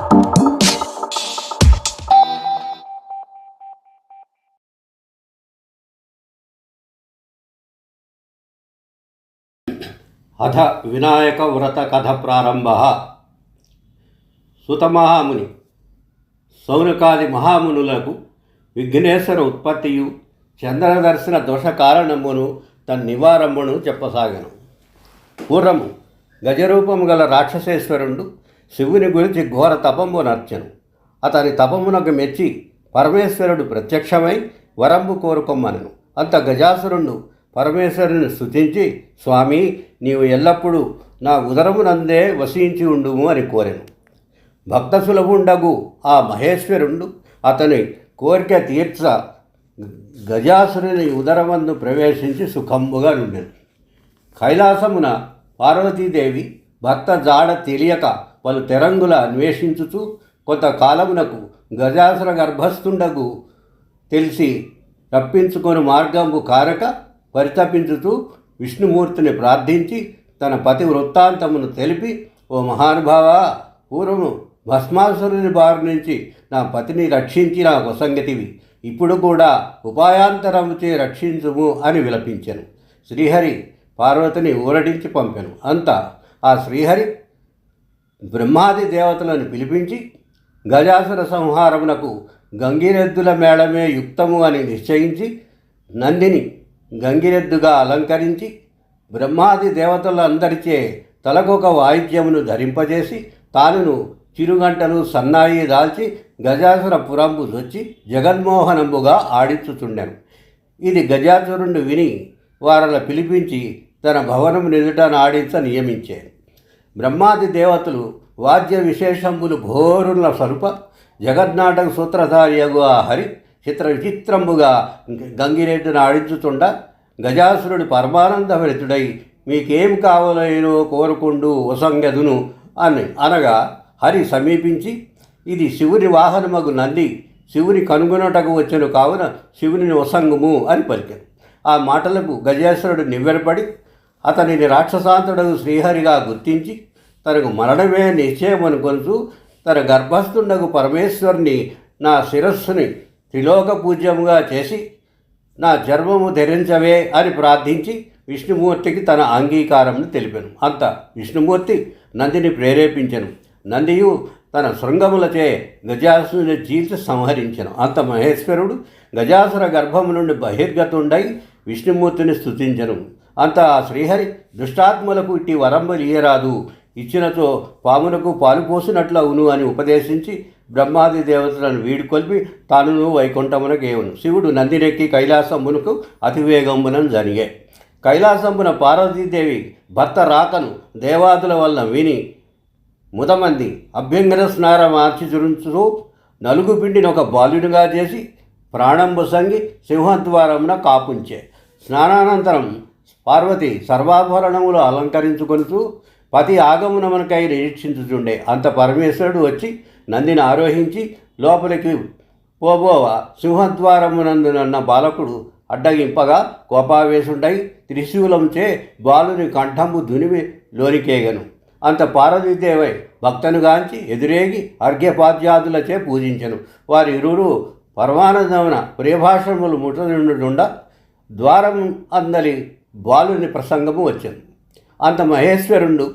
అథ వినాయక వ్రత కథ ప్రారంభ. సుతమహాముని సౌనకాది మహామునులకు విఘ్నేశ్వర ఉత్పత్తియు చంద్రదర్శన దోష కారణమును తన నివారమును చెప్పసాగను. పూర్వము గజరూపము గల రాక్షసేశ్వరుడు శివుని గురించి ఘోర తపంబు నర్చెను. అతని తపమునకు మెచ్చి పరమేశ్వరుడు ప్రత్యక్షమై వరంబు కోరుకొమ్మనను. అంత గజాసురుణ్ణు పరమేశ్వరుని స్థుతించి స్వామి నీవు ఎల్లప్పుడూ నా ఉదరమునందే వసించి ఉండుము అని కోరెను. భక్త సులభుండగు ఆ మహేశ్వరుండు అతని కోరిక తీర్చ గజాసురుని ఉదరమందు ప్రవేశించి సుఖంబుగా నుండెను. కైలాసమున పార్వతీదేవి భర్త జాడ తెలియక పలు తెరంగుల అన్వేషించుచు కొంతకాలమునకు గజాసుర గర్భస్థుండగు తెలిసి తప్పించుకొని మార్గంబు కారక పరితపించుతూ విష్ణుమూర్తిని ప్రార్థించి తన పతి వృత్తాంతమును తెలిపి ఓ మహానుభావ పూర్వము భస్మాసురుని బారి నుంచి నా పతిని రక్షించి నా వసంగతివి ఇప్పుడు కూడా ఉపాయాంతరముచే రక్షించుము అని విలపించెను. శ్రీహరి పార్వతిని ఊరడించి పంపెను. అంతా ఆ శ్రీహరి బ్రహ్మాది దేవతలను పిలిపించి గజాసుర సంహారమునకు గంగిరెద్దుల మేళమే యుక్తము అని నిశ్చయించి నందిని గంగిరెద్దుగా అలంకరించి బ్రహ్మాది దేవతలందరిచే తలకొక వాయిద్యమును ధరింపజేసి తానును చిరుగంటలు సన్నాయి దాల్చి గజాసుర పురంబు వచ్చి జగన్మోహనంబుగా ఆడించుచుండెను. ఇది గజాసురుడు విని వారల పిలిపించి తన భవనం నిదుట ఆడించ నియమించాను. బ్రహ్మాది దేవతలు వాద్య విశేషంబులు ఘోరుల స్వరూప జగన్నాటక సూత్రధారియగు ఆ హరి చిత్ర విచిత్రంబుగా గంగిరెడ్డిని ఆడించుతుండ గజాసురుడు పరమానందభరితుడై మీకేం కావాలేనో కోరుకుండు ఉసంగదును అని అనగా హరి సమీపించి ఇది శివుని వాహనమగు నంది శివుని కనుగొనటకు వచ్చను కావున శివుని వసంగుము అని పలికారు ఆ మాటలకు గజేశ్వరుడు నివ్వెరపడి అతనిని రాక్షసాంతుడు శ్రీహరిగా గుర్తించి తనకు మరణమే నిశ్చయమనుకొనుచు తన గర్భస్థుండకు పరమేశ్వరుని నా శిరస్సుని త్రిలోక పూజ్యముగా చేసి నా చర్మము ధరించవే అని ప్రార్థించి విష్ణుమూర్తికి తన అంగీకారంను తెలిపాను. అంత విష్ణుమూర్తి నందిని ప్రేరేపించను. నందియు తన శృంగములచే గజాసుని చీల్చి సంహరించను. అంత మహేశ్వరుడు గజాసుర గర్భము నుండి బహిర్గతుండై విష్ణుమూర్తిని స్థుతించను అంత ఆ శ్రీహరి దుష్టాత్మలకు ఇట్టి వరంబలియరాదు ఇచ్చినతో పామునకు పాలు పోసినట్లు అవును అని ఉపదేశించి బ్రహ్మాది దేవతలను వీడుకొల్పి తానును వైకుంఠమునకేవును శివుడు నందినెక్కి కైలాసమునకు అతివేగమున జరిగే కైలాసంబున పార్వతీదేవి భర్త రాకను దేవాదుల వలన విని ముదమంది అభ్యంగన మార్చి ఆర్చిచురుంచు నలుగు పిండిని ఒక బాలునిగా చేసి ప్రాణంబు సంగి సింహద్వారమున కాపుంచే. స్నానానంతరం పార్వతి సర్వాభరణములు అలంకరించుకొనుచు పతి ఆగమనమునకై నిరీక్షించుచుండే. అంత పరమేశ్వరుడు వచ్చి నందిని ఆరోహించి లోపలికి పోబోవ సింహద్వారమునందునన్న బాలకుడు అడ్డగింపగా కోపావేశుండై త్రిశూలంచే బాలుని కంఠంబు దునిమి లోనికేగను. అంత పార్వతీదేవై భక్తనుగాంచి ఎదురేగి అర్ఘ్యపాద్యాదులచే పూజించను. వారి ఇరువురు పరమానందమున ప్రియభాషములు ముట్టనుండ ద్వారం అందలి బాలుని ప్రసంగము వచ్చింది. అంత మహేశ్వరుడు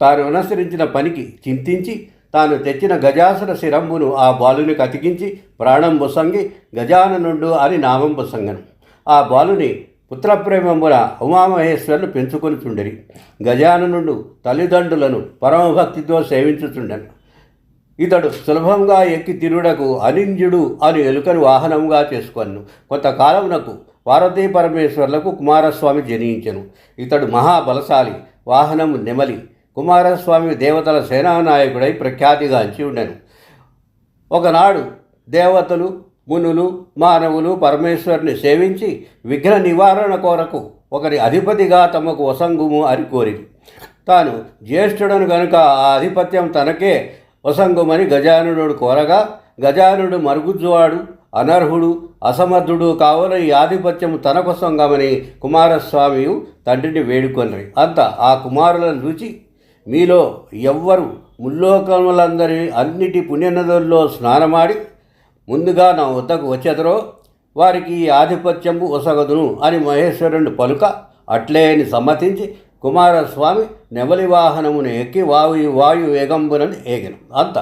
తాను అనుసరించిన పనికి చింతించి తాను తెచ్చిన గజాసుర శిరంబును ఆ బాలునికి అతికించి ప్రాణం బొసంగి గజాననుండు అని నామం బుసంగను ఆ బాలుని పుత్రప్రేమమున ఉమామహేశ్వరులు పెంచుకొని చుండిరి గజాననుడు తల్లిదండ్రులను పరమభక్తితో సేవించుచుండెను. ఇతడు సులభంగా ఎక్కి తిరుడకు అనింజుడు అని ఎలుకను వాహనంగా చేసుకొను కొంతకాలమునకు పార్వతీ పరమేశ్వర్లకు కుమారస్వామి జనించెను. ఇతడు మహాబలశాలి వాహనము నెమలి కుమారస్వామి దేవతల సేనానాయకుడై ప్రఖ్యాతిగాంచి ఉండెను. ఒకనాడు దేవతలు మునులు మానవులు పరమేశ్వరుని సేవించి విఘ్న నివారణ కొరకు ఒకరి అధిపతిగా తమకు వసంగుము అని కోరి తాను జ్యేష్ఠుడను గనుక ఆ ఆధిపత్యం తనకే వసంగుమని గజానుడు కోరగా గజానుడు మరుగుజ్జువాడు అనర్హుడు అసమర్థుడు కావున ఈ ఆధిపత్యము తన కొసంగమని కుమారస్వామి తండ్రిని వేడుకొనరి. అంత ఆ కుమారులను రుచి మీలో ఎవ్వరు ముల్లోకములందరి అన్నిటి పుణ్యనదుల్లో స్నానమాడి ముందుగా నా వద్దకు వచ్చేదరో వారికి ఈ ఆధిపత్యము ఒసగదును అని మహేశ్వరుని పలుక అట్లే అని సమ్మతించి కుమారస్వామి నెవలి వాహనమును ఎక్కి వాయు వాయు వేగంబునని ఏగను. అంత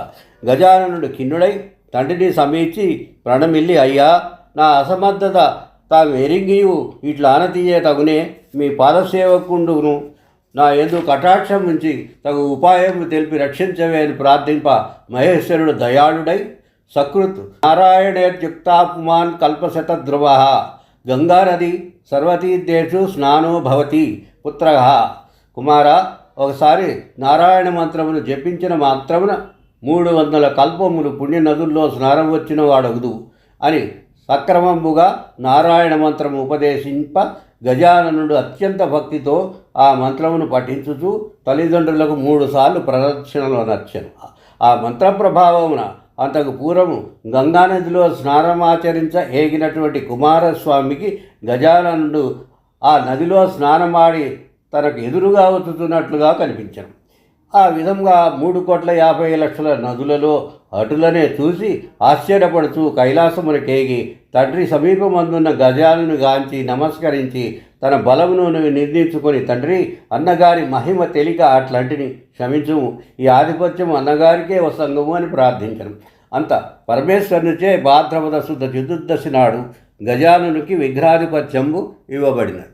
గజాననుడు కిన్నుడై తండ్రిని సమీచి ప్రణమిల్లి అయ్యా నా అసమర్థత తాము ఎరింగియు ఇట్లా ఆనతీయే తగునే మీ పాదసేవకుండును. నా ఎందు కటాక్షం నుంచి తగు ఉపాయం తెలిపి రక్షించవే అని ప్రార్థింప మహేశ్వరుడు దయాళుడై సకృత్ నారాయణేత్యుక్తాపుమాన్ కల్పశత ధ్రువ గంగానది సర్వతీర్థేషు స్నానో భవతి పుత్ర. కుమార ఒకసారి నారాయణ మంత్రమును జపించిన మాత్రమున మూడు వందల కల్పములు పుణ్య నదుల్లో స్నానం వచ్చిన వాడగుదు అని సక్రమంబుగా నారాయణ మంత్రము ఉపదేశింప గజాననుడు అత్యంత భక్తితో ఆ మంత్రమును పఠించుతూ తల్లిదండ్రులకు మూడుసార్లు ప్రదక్షిణలు నచ్చను ఆ మంత్ర ప్రభావమున అంతకు పూర్వము గంగానదిలో స్నానమాచరించ ఏగినటువంటి కుమారస్వామికి గజాననుడు ఆ నదిలో స్నానమాడి తనకు ఎదురుగా వచ్చుతున్నట్లుగా కనిపించను. ఆ విధంగా మూడు కోట్ల యాభై లక్షల నదులలో అటులనే చూసి ఆశ్చర్యపడుతూ కైలాసమునకేగి తండ్రి సమీపమందున్న గజాలను గాంచి నమస్కరించి తన బలమును నిర్ణయించుకొని తండ్రి అన్నగారి మహిమ తెలిక అట్లాంటిని క్షమించుము. ఈ ఆధిపత్యం అన్నగారికే వసంగము అని ప్రార్థించను అంత పరమేశ్వరునిచే భాద్రపద శుద్ధ చతుర్దశి నాడు గజానునికి విగ్రహాధిపత్యము ఇవ్వబడినది.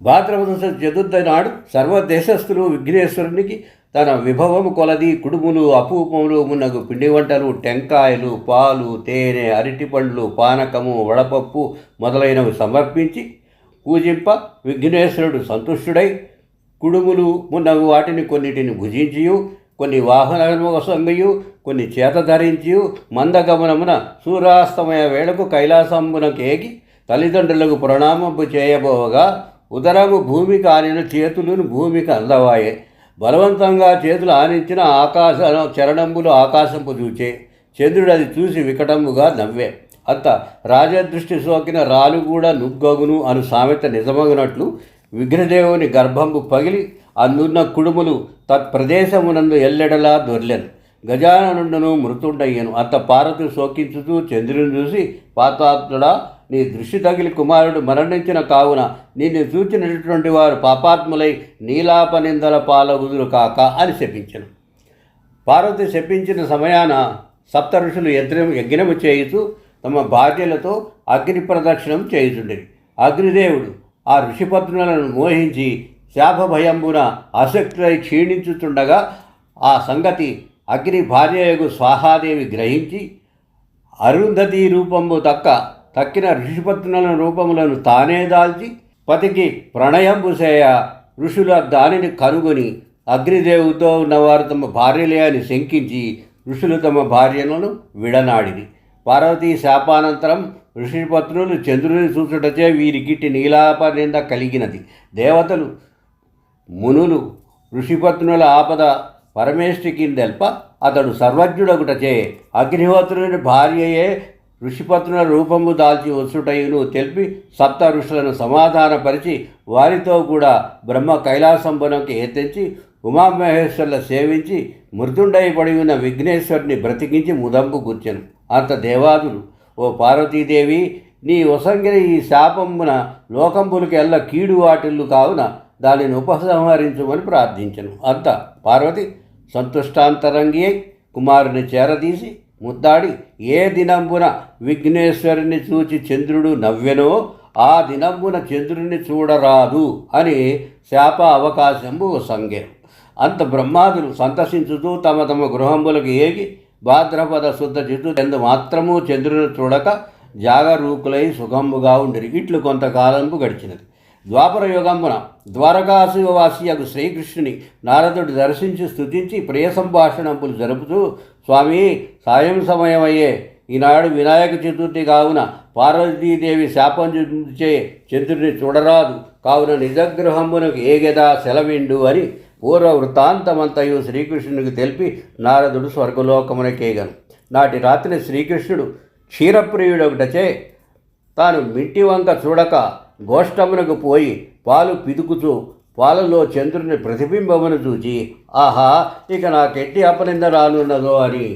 భాద్రపద చతుర్థ నాడు సర్వదేశస్థులు విఘ్నేశ్వరునికి తన విభవము కొలది కుడుములు అపూపములు మున్నగు పిండి వంటలు టెంకాయలు పాలు తేనె అరటిపండ్లు పానకము వడపప్పు మొదలైనవి సమర్పించి పూజింప విఘ్నేశ్వరుడు సంతుష్టుడై కుడుములు మున్నగు వాటిని కొన్నిటిని భుజించియు కొన్ని వాహనసంగయు కొన్ని చేత ధరించియు మందగమనమున సూర్యాస్తమయ వేళకు కైలాసంబునకేగి తల్లిదండ్రులకు ప్రణామపు చేయబోవగా ఉదరము భూమికి ఆనిన చేతులను భూమికి అందవాయే. బలవంతంగా చేతులు ఆనించిన ఆకాశ చరణంబులు ఆకాశంపు చూచే. చంద్రుడు అది చూసి వికటంబుగా నవ్వే. అంత రాజదృష్టి సోకిన రాలు కూడా నుగ్గగును అను సామెత నిజమగినట్లు విఘ్నదేవుని గర్భంబు పగిలి అందున్న కుడుములు తత్ప్రదేశమునందు ఎల్లెడలా దొర్లెను. గజాననుండను మృతుండయ్యను. అంత పార్వతి శోకించుతూ చంద్రుని చూసి పాతాత్ముడా నీ దృష్టి తగిలి కుమారుడు మరణించిన కావున నిన్ను చూచినటువంటి వారు పాపాత్ములై నీలాపనిందల పాలగుదురు కాక అని శపించను. పార్వతి శపించిన సమయాన సప్త ఋషులు యజ్ఞం యజ్ఞము చేయుతూ తమ భార్యలతో అగ్ని ప్రదక్షిణం చేయుచుండేది అగ్నిదేవుడు ఆ ఋషిపత్నులను మోహించి శాపభయంబున అశక్తులై క్షీణించుతుండగా ఆ సంగతి అగ్ని భార్యయగు స్వాహాదేవి గ్రహించి అరుంధతి రూపంబు తక్క తక్కిన ఋషిపత్నుల రూపములను తానే దాల్చి పతికి ప్రణయంబుసేయ ఋషుల దానిని కనుగొని అగ్నిదేవుతో ఉన్నవారు తమ భార్యలే అని శంకించి ఋషులు తమ భార్యలను విడనాడిది పార్వతీ శాపానంతరం ఋషిపత్నులు చంద్రుని చూచుటచే నీలాప నింద కలిగినది. దేవతలు మునులు ఋషిపత్నుల ఆపద పరమేష్టి కిందెల్ప అతడు సర్వజ్ఞుడగుటచే అగ్నిహోత్రుని భార్యయే ఋషిపత్నుల రూపము దాల్చి వచ్చుటయును తెలిపి సప్త ఋషులను సమాధానపరిచి వారితో కూడా బ్రహ్మ కైలాసంబనంకి ఎత్తించి ఉమామహేశ్వర్ల సేవించి మృతుండై పడి ఉన్న విఘ్నేశ్వరుని బ్రతికించి ముదంపు కూర్చెను అంత దేవాదులు ఓ పార్వతీదేవి నీ వసంగిన ఈ శాపమున లోకంబులకి ఎల్ల కీడు వాటిల్లు కావున దానిని ఉపసంహరించమని ప్రార్థించను. అంత పార్వతి సంతుష్టాంతరంగి అయి కుమారుని చేరదీసి ముద్దాడి ఏ దినంబున విఘ్నేశ్వరుని చూచి చంద్రుడు నవ్వెనో ఆ దినంబున చంద్రుని చూడరాదు అని శాప అవకాశము సంగే అంత బ్రహ్మాదులు సంతసించుతూ తమ తమ గృహంబులకు ఏగి భాద్రపద శుద్ధ చిత్తు ఎందు మాత్రము చంద్రుని చూడక జాగరూకులై సుఖంబుగా ఉండిరి. ఇట్లు కొంతకాలంపు గడిచినది. ద్వాపర యుగంబున ద్వారకాశివాసియకు శ్రీకృష్ణుని నారదుడు దర్శించి స్థుతించి ప్రియ సంభాషణంపులు జరుపుతూ స్వామి సాయం సమయమయ్యే. ఈనాడు వినాయక చతుర్థి కావున పార్వతీదేవి శాపం చే చంద్రుని చూడరాదు. కావున నిజగృహంబునకు ఏగదా సెలవిండు అని పూర్వ వృత్తాంతమంతయు శ్రీకృష్ణునికి తెలిపి నారదుడు స్వర్గలోకమునకేగను. నాటి రాత్రి శ్రీకృష్ణుడు క్షీరప్రియుడొకటచే తాను మిట్టి వంక చూడక గోష్టమునకు పోయి పాలు పిదుకుతూ వాళ్ళలో చంద్రుని ప్రతిబింబమును చూచి ఆహా ఇక నాకెట్టి అపనింద రానున్నదో అని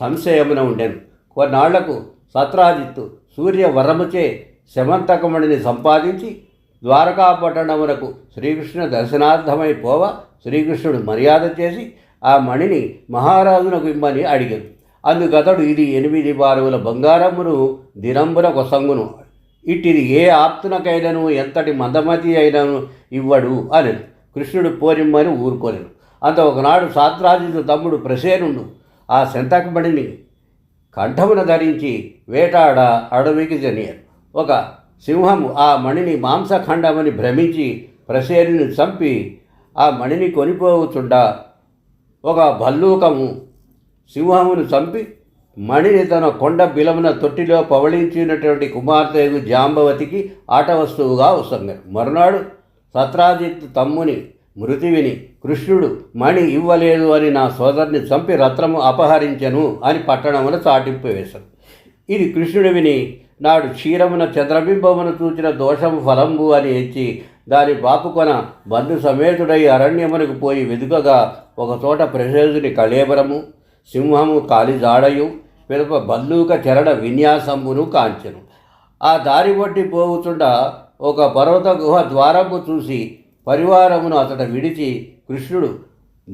సంశయమున ఉండెను. కొన్నాళ్ళకు సత్రాజిత్తు సూర్య వరముచే శమంతకమణిని సంపాదించి ద్వారకాపట్టణమునకు శ్రీకృష్ణ దర్శనార్థమై పోవ శ్రీకృష్ణుడు మర్యాద చేసి ఆ మణిని మహారాజునకు ఇమ్మని అడిగాడు అందుకతడు ఇది ఎనిమిది బారువుల బంగారమును దినంబున కొసంగును. ఇట్టిది ఏ ఆప్తునకైనను ఎంతటి మందమతి అయినను ఇవ్వడు అని కృష్ణుడు పోరిమ్మని ఊరుకోలేను అంత ఒకనాడు సాత్రాజితు తమ్ముడు ప్రసేనుడు. ఆ శంతకమణిని కంఠమున ధరించి వేటాడ అడవికి జనియారు ఒక సింహము ఆ మణిని మాంసఖండమని భ్రమించి ప్రసేరుని చంపి ఆ మణిని కొనిపోవచుండా. ఒక భల్లూకము సింహమును చంపి మణిని తన కొండ బిలమున తొట్టిలో పవళించినటువంటి కుమార్తెకు జాంబవతికి ఆట వస్తువుగా వస్తుంది మరునాడు సత్రాజిత్ తమ్ముని మృతి విని కృష్ణుడు మణి ఇవ్వలేదు అని నా సోదరుని చంపి రత్నము అపహరించెను అని పట్టణమున చాటింపు వేశాను ఇది కృష్ణుడు విని నాడు క్షీరమున చంద్రబింబమును చూచిన దోషము ఫలంబు అని ఎచ్చి దాని బాపుకొన బంధు సమేతుడై అరణ్యమునకు పోయి వెదుకగా ఒకచోట ప్రసేదుని కళేబరము సింహము కాలిజాడయు పిలప బల్లూక చరణ విన్యాసంబును కాంచెను. ఆ దారి బట్టి పోవుచుండా ఒక పర్వత గుహ ద్వారము చూసి పరివారమును అతడ విడిచి కృష్ణుడు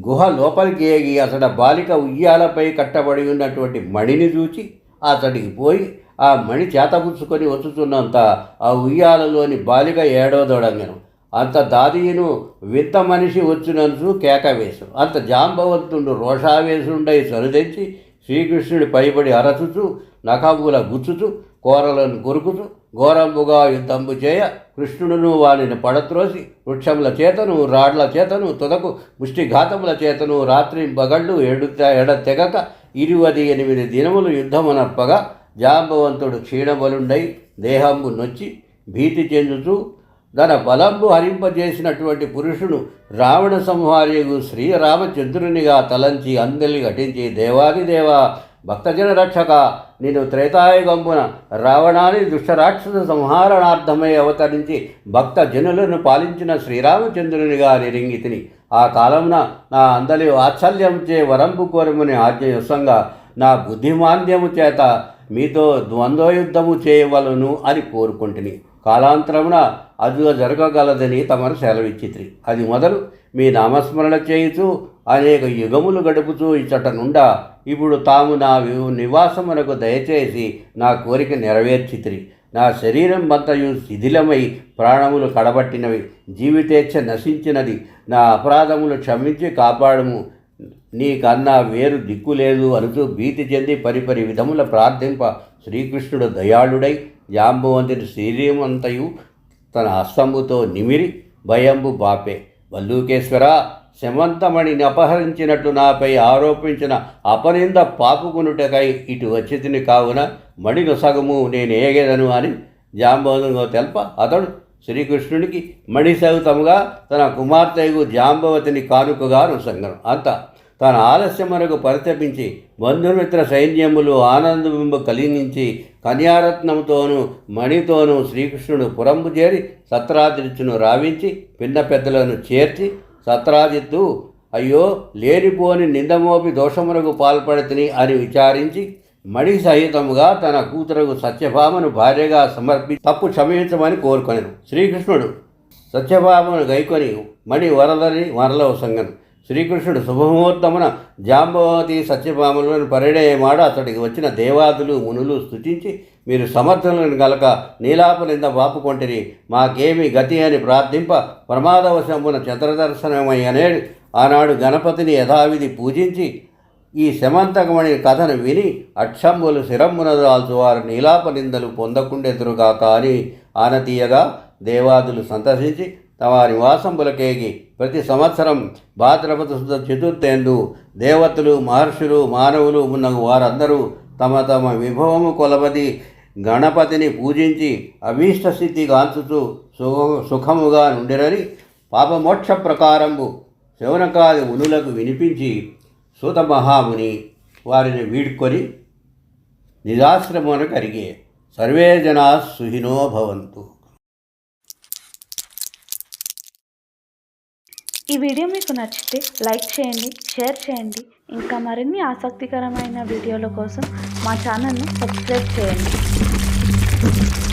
గుహ లోపలికి ఏగి అతడ బాలిక ఉయ్యాలపై కట్టబడి ఉన్నటువంటి మణిని చూచి అతడికి పోయి ఆ మణి చేతపుచ్చుకొని వచ్చుతున్నంత ఆ ఉయ్యాలలోని బాలిక ఏడోదొడంగను. అంత దాదీను విత్త మనిషి వచ్చినందు కేక వేసు. అంత జాంబవంతుండు రోషావేశుండై సరిదెచ్చి శ్రీకృష్ణుడి పైబడి అరచుచు నఖముల గుచ్చుచు కోరలను కొరుకుతూ ఘోరంబుగా యుద్ధంబు చేయ కృష్ణుడును వానిని పడత్రోసి వృక్షముల చేతను రాడ్ల చేతను తుదకు ముష్టిఘాతముల చేతను రాత్రి బగళ్ళు ఎడు ఎడ తెగక ఇరువది ఎనిమిది దినములు యుద్ధమునర్పగా జాంబవంతుడు క్షీణబలుండై దేహంబు నొచ్చి భీతి చెందుతూ తన బలంబు హరింపజేసినటువంటి పురుషుడు రావణ సంహార్యగు శ్రీరామచంద్రునిగా తలంచి అందలి ఘటించి దేవాదిదేవ భక్తజన రక్షక నేను త్రేతాయుగంబున రావణాన్ని దుష్టరాక్షస సంహారణార్థమై అవతరించి భక్త జనులను పాలించిన శ్రీరామచంద్రునిగా నిరింగితిని ఆ కాలమున నా అందలి వాత్సల్యంచే వరంపు కోరముని ఆజ్ఞయుసంగా నా బుద్ధిమాంద్యము చేత మీతో ద్వంద్వయుద్ధము చేయవలను అని కోరుకుంటుని. కాలాంతరమున అదుగా జరగగలదని తమరు సెలవిచ్చిత్రి. అది మొదలు మీ నామస్మరణ చేయుచు అనేక యుగములు గడుపుతూ ఇచ్చట నుండా ఇప్పుడు తాము నా నివాసమునకు దయచేసి నా కోరిక నెరవేర్చిత్రి. నా శరీరం అంతయు శిథిలమై ప్రాణములు కడబట్టినవి. జీవితేచ్ఛ నశించినది. నా అపరాధములు క్షమించి కాపాడము. నీకన్నా వేరు దిక్కు లేదు అనుచు భీతి చెంది పరిపరి విధముల ప్రార్థింప శ్రీకృష్ణుడు దయాళుడై జాంబవంతుని శరీరమంతయు తన హస్తంబుతో నిమిరి భయంబు బాపే. వల్లూకేశ్వర! శమంతమణిని అపహరించినట్టు నాపై ఆరోపించిన అపనింద పాపుకునుటకై ఇటు వచ్చితిని కావున మణిను సగము నేను ఏగేదను అని జాంబవంతునిగా తెల్ప. అతడు శ్రీకృష్ణునికి మణిసహితముగా తన కుమార్తెకు జాంబవతిని కానుకగా నుసంగను అంత తన ఆలస్యమునకు పరితపించి బంధుమిత్ర సైన్యములు ఆనందబింబు కలిగించి కన్యారత్నముతోనూ మణితోనూ శ్రీకృష్ణుడు పురంబు చేరి సత్రాదిత్యును రావించి పిన్న పెద్దలను చేర్చి సత్రాజిత్తు అయ్యో లేనిపోని నిందమోపి దోషమునకు పాల్పడితిని అని విచారించి మణి సహితముగా తన కూతురకు సత్యభామను భార్యగా సమర్పి తప్పు క్షమించమని కోరుకొనెను. శ్రీకృష్ణుడు సత్యభామను గైకొని మణి వరదని వరలవ సంగను. శ్రీకృష్ణుడు శుభముహూర్తమున జాంబవతి సత్యభామలను పరిణయమాడ అతడికి వచ్చిన దేవాదులు మునులు స్తుతించి మీరు సమర్థులను గలక నీలాపనింద వాపుకొంటిరి. మాకేమి గతి అని ప్రార్థింప ప్రమాదవశమున చంద్రదర్శనమై అనే ఆనాడు గణపతిని యథావిధి పూజించి ఈ శమంతకమణి కథను విని అక్షంబులు శిరమ్మున దాల్చు వారు నీలాప నిందలు పొందకుండెదురుగాక అని ఆనతీయగా దేవాదులు సంతసించి తమ నివాసంబులకేగి ప్రతి సంవత్సరం భాద్రపద శుద్ధ చతుర్థేందు దేవతలు మహర్షులు మానవులు ఉన్న వారందరూ తమ తమ విభవము కొలబది గణపతిని పూజించి అభీష్ట స్థితి గాంచుతూ సుఖ సుఖముగా నుండిరని పాపమోక్ష ప్రకారంబు శౌనకాది మునులకు వినిపించి సూత మహాముని వారిని వీడ్కొని నిజాశ్రమున కరిగే సర్వే జనా సుహినో భవంతు. ఈ వీడియో మీకు నచ్చితే లైక్ చేయండి షేర్ చేయండి ఇంకా మరిన్ని ఆసక్తికరమైన వీడియోల కోసం మా ఛానల్ను సబ్స్క్రైబ్ చేయండి. Thank you.